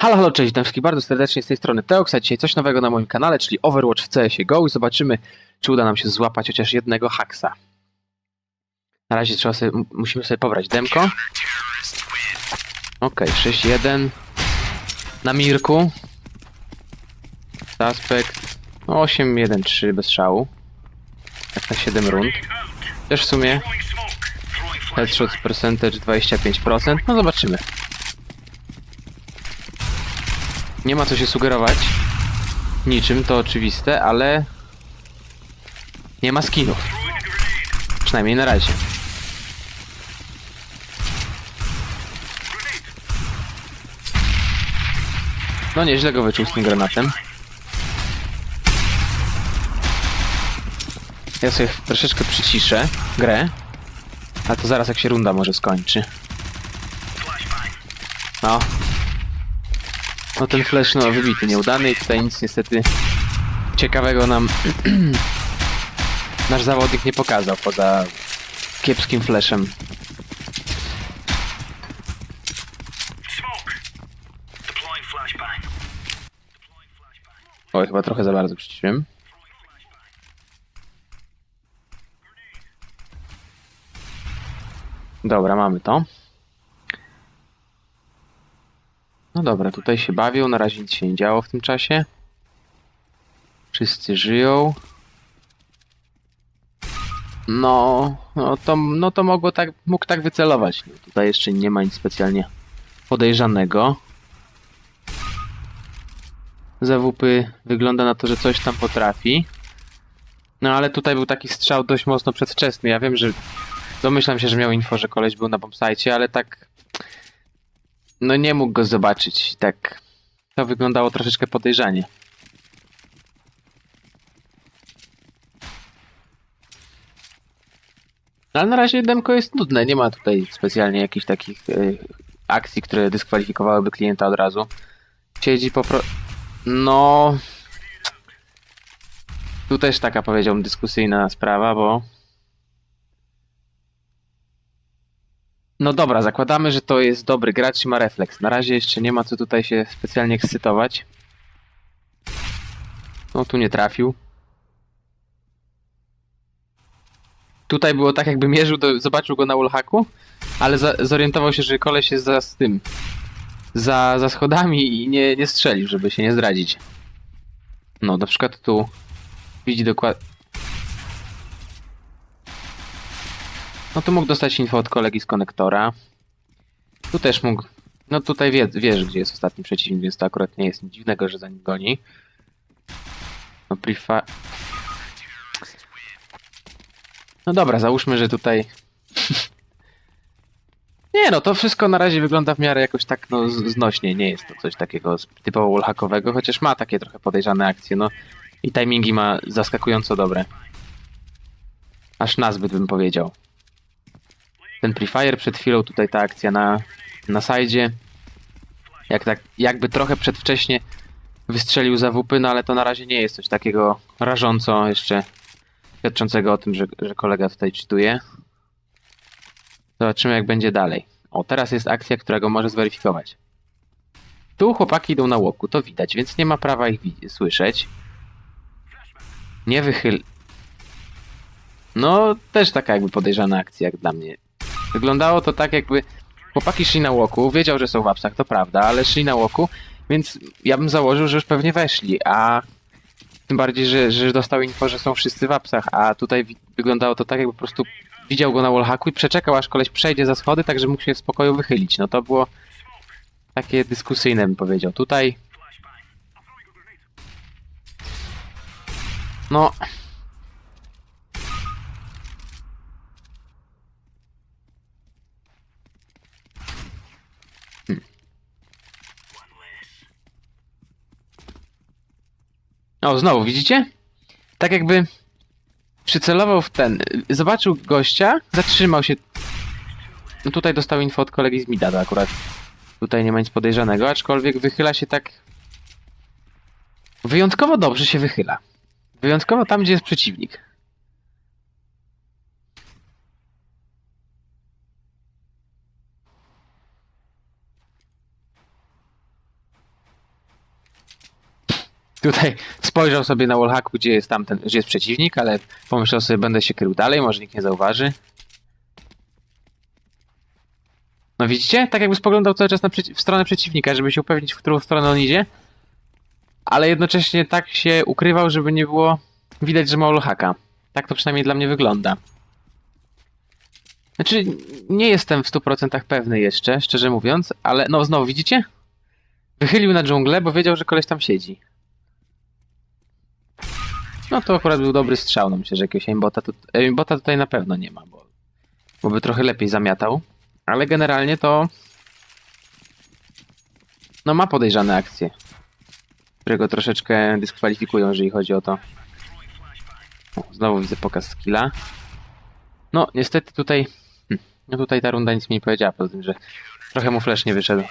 Halo, halo, cześć, witam wszystkich bardzo serdecznie z tej strony Teox, a dzisiaj coś nowego na moim kanale, czyli Overwatch w CS GO i zobaczymy, czy uda nam się złapać chociaż jednego haksa. Na razie trzeba sobie, musimy sobie pobrać demko. Okej, 6-1. Na Mirku. Suspect. No, 8-1-3 bez szału. Jak na 7 rund. Też w sumie headshot percentage 25%. No zobaczymy. Nie ma co się sugerować niczym, to oczywiste, ale nie ma skinów. Przynajmniej na razie. No nieźle go wyczuł z tym granatem. Ja sobie troszeczkę przyciszę grę, a to zaraz jak się runda może skończy. No, no ten flash no wybity, nieudany i tutaj nic niestety ciekawego nam nasz zawodnik nie pokazał poza kiepskim flashem. Oj, chyba trochę za bardzo przyciszyłem. Dobra, mamy to. No dobra, tutaj się bawią, na razie nic się nie działo w tym czasie. Wszyscy żyją. No, no to, no to mogło tak, mógł tak wycelować. No, tutaj jeszcze nie ma nic specjalnie podejrzanego. ZWP wygląda na to, że coś tam potrafi. No ale tutaj był taki strzał dość mocno przedwczesny. Ja wiem, że domyślam się, że miał info, że koleś był na bombsite, ale tak no nie mógł go zobaczyć. Tak to wyglądało troszeczkę podejrzanie. Ale na razie demko jest nudne. Nie ma tutaj specjalnie jakichś takich y, akcji, które dyskwalifikowałyby klienta od razu. Siedzi po pro... No. Tu też taka powiedziałbym dyskusyjna sprawa, bo. No dobra, zakładamy, że to jest dobry gracz i ma refleks. Na razie jeszcze nie ma co tutaj się specjalnie ekscytować. No tu nie trafił. Tutaj było tak, jakby mierzył, do, zobaczył go na wallhacku, ale zorientował się, że koleś jest za z tym. Za, za schodami i nie, nie strzelił, żeby się nie zdradzić. No, na przykład tu widzi dokładnie. No tu mógł dostać info od kolegi z konektora. Tu też mógł. No tutaj wie, wiesz, gdzie jest ostatni przeciwnik, więc to akurat nie jest nic dziwnego, że za nim goni. No prefa... No dobra, załóżmy, że tutaj... Nie no, to wszystko na razie wygląda w miarę jakoś tak no, znośnie. Nie jest to coś takiego typowo wallhackowego, chociaż ma takie trochę podejrzane akcje, no. I timingi ma zaskakująco dobre. Aż nazbyt bym powiedział. Ten Prefire przed chwilą, tutaj ta akcja na, na sajdzie. Jak tak, jakby trochę przedwcześnie wystrzelił za WP, no ale to na razie nie jest coś takiego rażąco jeszcze świadczącego o tym, że, że kolega tutaj czytuje. Zobaczymy jak będzie dalej. O, teraz jest akcja, która go może zweryfikować. Tu chłopaki idą na łoku, to widać, więc nie ma prawa ich słyszeć. Nie wychyl... No, też taka jakby podejrzana akcja jak dla mnie. Wyglądało to tak jakby chłopaki szli na łoku, wiedział, że są w apsach, to prawda, ale szli na łoku, więc ja bym założył, że już pewnie weszli, a tym bardziej, że, że dostał info, że są wszyscy w apsach, a tutaj wyglądało to tak, jakby po prostu widział go na wallhacku i przeczekał, aż koleś przejdzie za schody, tak żeby mógł się w spokoju wychylić. No to było takie dyskusyjne, bym powiedział. Tutaj no O, znowu, widzicie? Tak jakby przycelował w ten. Zobaczył gościa, zatrzymał się. No tutaj dostał info od kolegi z Mida, to akurat Tutaj nie ma nic podejrzanego, aczkolwiek wychyla się tak... Wyjątkowo dobrze się wychyla. Wyjątkowo tam, gdzie jest przeciwnik. Tutaj spojrzał sobie na wallhacku, gdzie jest tamten, gdzie jest przeciwnik, ale pomyślał sobie, będę się krył dalej, może nikt nie zauważy. No widzicie? Tak jakby spoglądał cały czas na w stronę przeciwnika, żeby się upewnić, w którą stronę on idzie. Ale jednocześnie tak się ukrywał, żeby nie było widać, że ma wallhacka. Tak to przynajmniej dla mnie wygląda. Znaczy, nie jestem w 100% pewny jeszcze, szczerze mówiąc, ale no znowu, widzicie? Wychylił na dżunglę, bo wiedział, że koleś tam siedzi. No to akurat był dobry strzał, no myślę, że jakiegoś aimbota, tu, aimbota tutaj na pewno nie ma, bo, bo by trochę lepiej zamiatał. Ale generalnie to... No ma podejrzane akcje, które go troszeczkę dyskwalifikują, jeżeli chodzi o to. O, znowu widzę pokaz skilla. No, niestety tutaj... hm, No tutaj ta runda nic mi nie powiedziała, poza tym, że trochę mu flash nie wyszedł.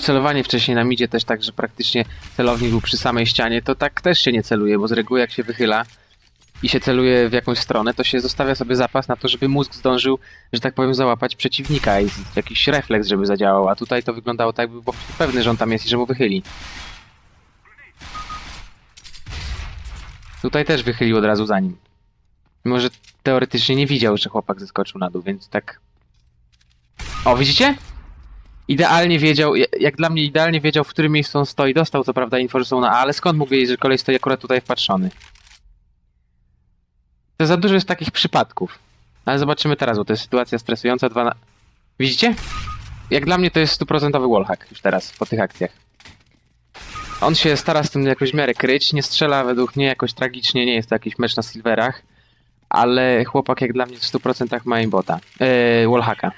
Celowanie wcześniej na midzie też tak, że praktycznie celownik był przy samej ścianie, to tak też się nie celuje, bo z reguły jak się wychyla i się celuje w jakąś stronę, to się zostawia sobie zapas na to, żeby mózg zdążył, że tak powiem, załapać przeciwnika i jakiś refleks, żeby zadziałał, a tutaj to wyglądało tak, by był pewny, że on tam jest i że mu wychyli. Tutaj też wychylił od razu za nim. Mimo, że teoretycznie nie widział, że chłopak zeskoczył na dół, więc tak... O, widzicie? Idealnie wiedział, ja- jak dla mnie idealnie wiedział, w którym miejscu on stoi. Dostał co prawda info, że są na A, ale skąd mógł wiedzieć, że kolej stoi akurat tutaj wpatrzony? To za dużo jest takich przypadków. Ale zobaczymy teraz, bo to jest sytuacja stresująca. Dwa na... Widzicie? Jak dla mnie to jest stuprocentowy wallhack już teraz, po tych akcjach. On się stara z tym jakoś w miarę kryć, nie strzela według mnie jakoś tragicznie, nie jest to jakiś mecz na silverach, ale chłopak jak dla mnie w 100% ma aimbota. Eee, wallhacka.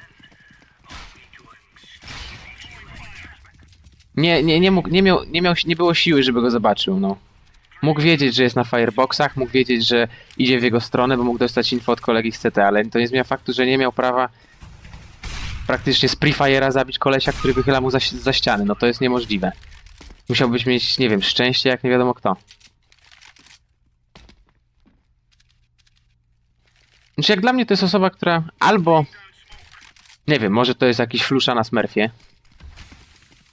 Nie, nie, nie mógł, nie miał, nie miał, nie było siły, żeby go zobaczył, no. Mógł wiedzieć, że jest na fireboxach, mógł wiedzieć, że idzie w jego stronę, bo mógł dostać info od kolegi z CT, ale to nie zmienia faktu, że nie miał prawa praktycznie z prefire'a zabić kolesia, który wychyla mu za, za ściany. No to jest niemożliwe. Musiałbyś mieć, nie wiem, szczęście jak nie wiadomo kto. Znaczy jak dla mnie to jest osoba, która albo nie wiem, może to jest jakiś flusza na smurfie,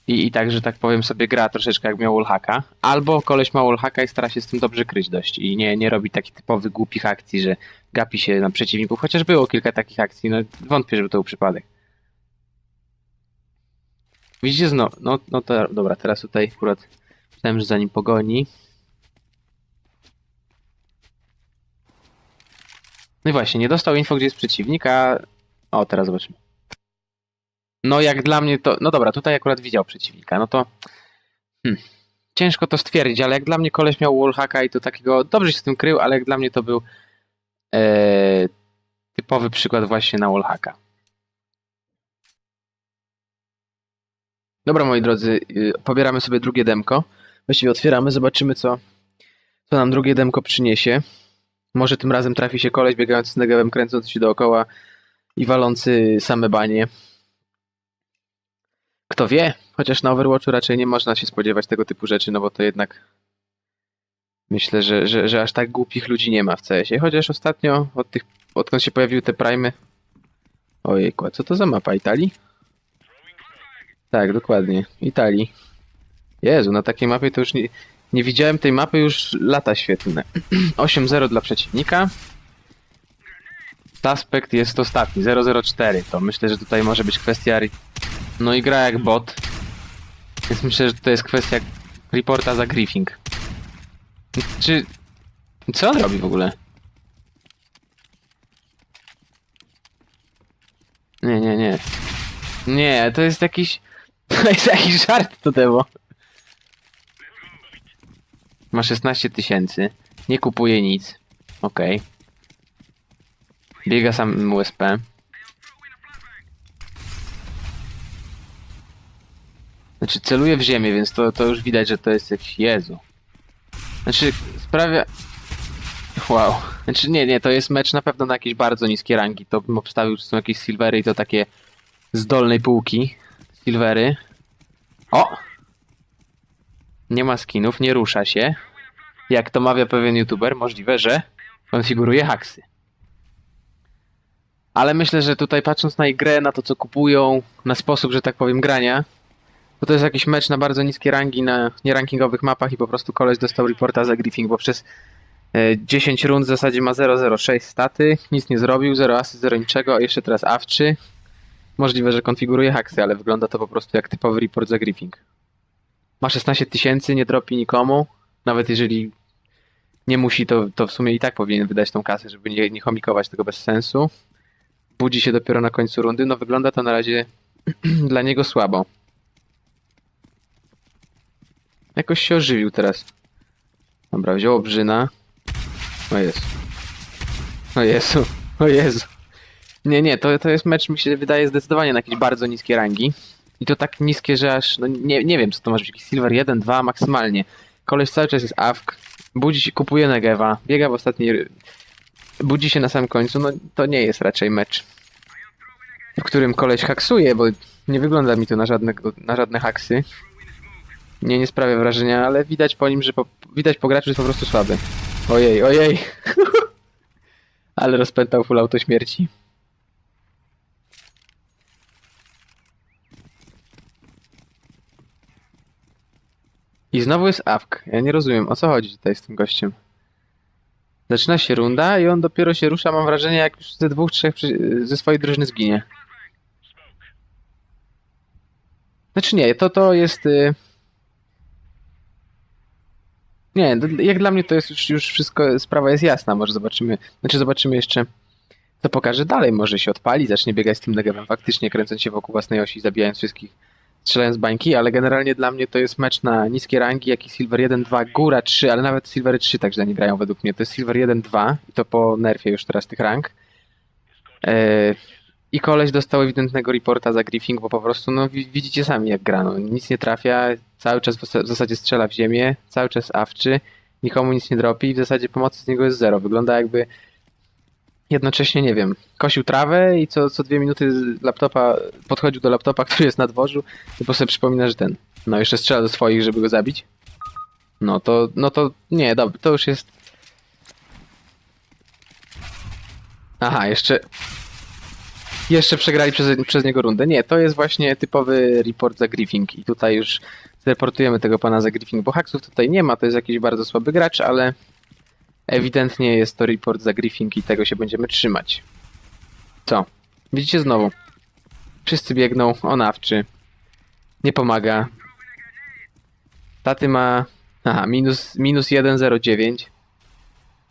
i, I tak, że tak powiem, sobie gra troszeczkę jak miał wallhacka. Albo koleś ma wallhacka i stara się z tym dobrze kryć dość. I nie, nie robi takich typowych głupich akcji, że gapi się na przeciwników. Chociaż było kilka takich akcji, no wątpię, żeby to był przypadek. Widzicie znowu, no, no to dobra, teraz tutaj akurat myślałem, że za nim pogoni. No i właśnie, nie dostał info, gdzie jest przeciwnik, a... O, teraz zobaczymy. No jak dla mnie to, no dobra, tutaj akurat widział przeciwnika, no to hmm, ciężko to stwierdzić, ale jak dla mnie koleś miał wallhacka i to takiego, dobrze się z tym krył, ale jak dla mnie to był e, typowy przykład właśnie na wallhacka. Dobra moi drodzy, y, pobieramy sobie drugie demko, właściwie otwieramy, zobaczymy co, co nam drugie demko przyniesie. Może tym razem trafi się koleś biegający z negewem, kręcąc się dookoła i walący same banie. Kto wie? Chociaż na Overwatchu raczej nie można się spodziewać tego typu rzeczy, no bo to jednak myślę, że, że, że aż tak głupich ludzi nie ma w CS-ie. Chociaż ostatnio, od tych, odkąd się pojawiły te primy. Ojejku, a co to za mapa? Italii? Tak, dokładnie. Italii. Jezu, na takiej mapie to już nie, nie widziałem tej mapy już lata świetne. 8-0 dla przeciwnika. Suspekt jest ostatni, 004. To myślę, że tutaj może być kwestia no i gra jak bot. Więc myślę, że to jest kwestia reporta za griefing. Czy... Co on robi w ogóle? Nie, nie, nie. Nie, to jest jakiś... To jest jakiś żart to demo. Ma 16 tysięcy. Nie kupuje nic. Okej. Biega sam USP. Znaczy celuje w ziemię, więc to, to już widać, że to jest jakiś Jezu. Znaczy, sprawia... Wow. Znaczy, nie, nie, to jest mecz na pewno na jakieś bardzo niskie rangi. To bym obstawił, że są jakieś silvery i to takie z dolnej półki. Silvery. O! Nie ma skinów, nie rusza się. Jak to mawia pewien youtuber, możliwe, że konfiguruje haksy. Ale myślę, że tutaj patrząc na ich grę, na to co kupują, na sposób, że tak powiem, grania, to to jest jakiś mecz na bardzo niskie rangi, na nierankingowych mapach i po prostu koleś dostał reporta za griefing, bo przez e, 10 rund w zasadzie ma 006 staty, nic nie zrobił, 0 asy, 0 niczego, a jeszcze teraz awczy. Możliwe, że konfiguruje haksy, ale wygląda to po prostu jak typowy report za griefing. Ma 16 tysięcy, nie dropi nikomu, nawet jeżeli nie musi, to, to w sumie i tak powinien wydać tą kasę, żeby nie, nie chomikować tego bez sensu. Budzi się dopiero na końcu rundy, no wygląda to na razie dla niego słabo. Jakoś się ożywił teraz. Dobra, wziął obrzyna. O Jezu. O Jezu. O Jezu. Nie, nie, to, to jest mecz, mi się wydaje, zdecydowanie na jakieś bardzo niskie rangi. I to tak niskie, że aż, no nie, nie wiem, co to może być, jakiś Silver 1, 2 maksymalnie. Koleś cały czas jest AFK, budzi się, kupuje Negewa, biega w ostatniej... Budzi się na samym końcu, no to nie jest raczej mecz, w którym koleś haksuje, bo nie wygląda mi to na żadne, na żadne haksy. Nie, nie sprawia wrażenia, ale widać po nim, że po, widać po graczu, że jest po prostu słaby. Ojej, ojej. ale rozpętał full auto śmierci. I znowu jest awk. Ja nie rozumiem, o co chodzi tutaj z tym gościem. Zaczyna się runda i on dopiero się rusza, mam wrażenie, jak już ze dwóch, trzech ze swojej drużyny zginie. Znaczy nie, to to jest... Y... Nie, jak dla mnie to jest już, już wszystko, sprawa jest jasna, może zobaczymy, znaczy zobaczymy jeszcze, co pokaże dalej, może się odpali, zacznie biegać z tym negewem faktycznie, kręcąc się wokół własnej osi, zabijając wszystkich, strzelając bańki, ale generalnie dla mnie to jest mecz na niskie rangi, jak i Silver 1, 2, Góra 3, ale nawet Silver 3 tak źle nie grają według mnie, to jest Silver 1, 2 i to po nerfie już teraz tych rank. Eee, I koleś dostał ewidentnego reporta za griefing, bo po prostu, no wi- widzicie sami jak gra, no, nic nie trafia, cały czas w zas- w zasadzie strzela w ziemię, cały czas awczy, nikomu nic nie dropi i w zasadzie pomocy z niego jest zero. Wygląda jakby jednocześnie, nie wiem, kosił trawę i co, co dwie minuty laptopa podchodził do laptopa, który jest na dworzu i po sobie przypomina, że ten, no jeszcze strzela do swoich, żeby go zabić. No to, no to, nie, dobra, to już jest... Aha, jeszcze... Jeszcze przegrali przez, przez niego rundę. Nie, to jest właśnie typowy report za griefing i tutaj już zreportujemy tego pana za griefing, bo haksów tutaj nie ma, to jest jakiś bardzo słaby gracz, ale ewidentnie jest to report za griefing i tego się będziemy trzymać. Co? Widzicie znowu. Wszyscy biegną, on awczy. Nie pomaga. Taty ma... Aha, minus, minus 1,09.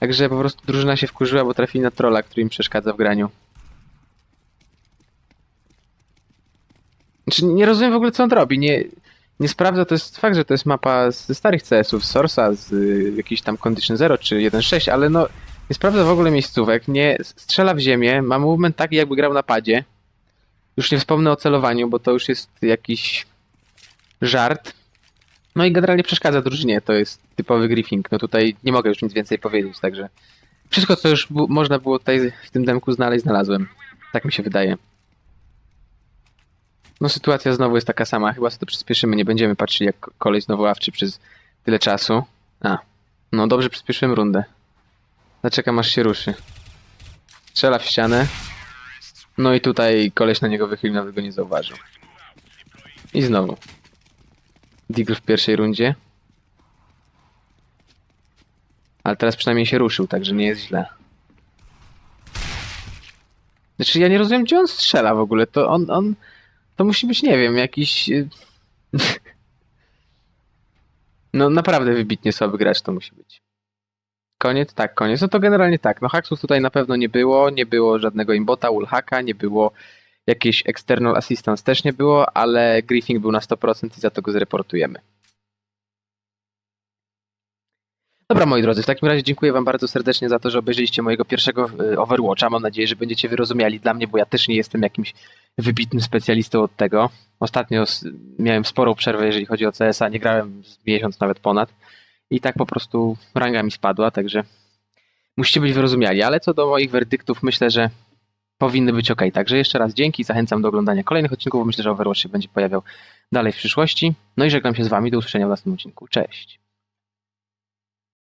Także po prostu drużyna się wkurzyła, bo trafili na trolla, który im przeszkadza w graniu. Znaczy, nie rozumiem w ogóle, co on robi. Nie, nie sprawdza, to jest fakt, że to jest mapa ze starych CS-ów, z Source'a, z y, jakiś tam Condition 0 czy 1.6, ale no nie sprawdza w ogóle miejscówek, nie strzela w ziemię, ma movement taki, jakby grał na padzie. Już nie wspomnę o celowaniu, bo to już jest jakiś żart. No i generalnie przeszkadza drużynie, to jest typowy griefing. No tutaj nie mogę już nic więcej powiedzieć, także wszystko, co już można było tutaj w tym demku znaleźć, znalazłem. Tak mi się wydaje. No sytuacja znowu jest taka sama, chyba sobie to przyspieszymy, nie będziemy patrzyli jak kolej znowu awczy przez tyle czasu. A, no dobrze przyspieszyłem rundę. Zaczekam aż się ruszy. Strzela w ścianę. No i tutaj koleś na niego wychylił, nawet go nie zauważył. I znowu. Digl w pierwszej rundzie. Ale teraz przynajmniej się ruszył, także nie jest źle. Znaczy ja nie rozumiem gdzie on strzela w ogóle, to on, on to musi być, nie wiem, jakiś. y, No naprawdę wybitnie słaby gracz to musi być. Koniec? Tak, koniec. No to generalnie tak. No haksów tutaj na pewno nie było, nie było żadnego imbota, wallhacka, nie było jakiejś external assistance też nie było, ale griefing był na 100% i za to go zreportujemy. Dobra, moi drodzy, w takim razie dziękuję Wam bardzo serdecznie za to, że obejrzeliście mojego pierwszego y, Overwatcha. Mam nadzieję, że będziecie wyrozumiali dla mnie, bo ja też nie jestem jakimś wybitnym specjalistą od tego. Ostatnio miałem sporą przerwę, jeżeli chodzi o CS-a, nie grałem z miesiąc nawet ponad. i tak po prostu ranga mi spadła, także musicie być wyrozumiali, ale co do moich werdyktów myślę, że powinny być ok. Także jeszcze raz dzięki, zachęcam do oglądania kolejnych odcinków, bo myślę, że Overwatch się będzie pojawiał dalej w przyszłości. No i żegnam się z wami, do usłyszenia w następnym odcinku. Cześć!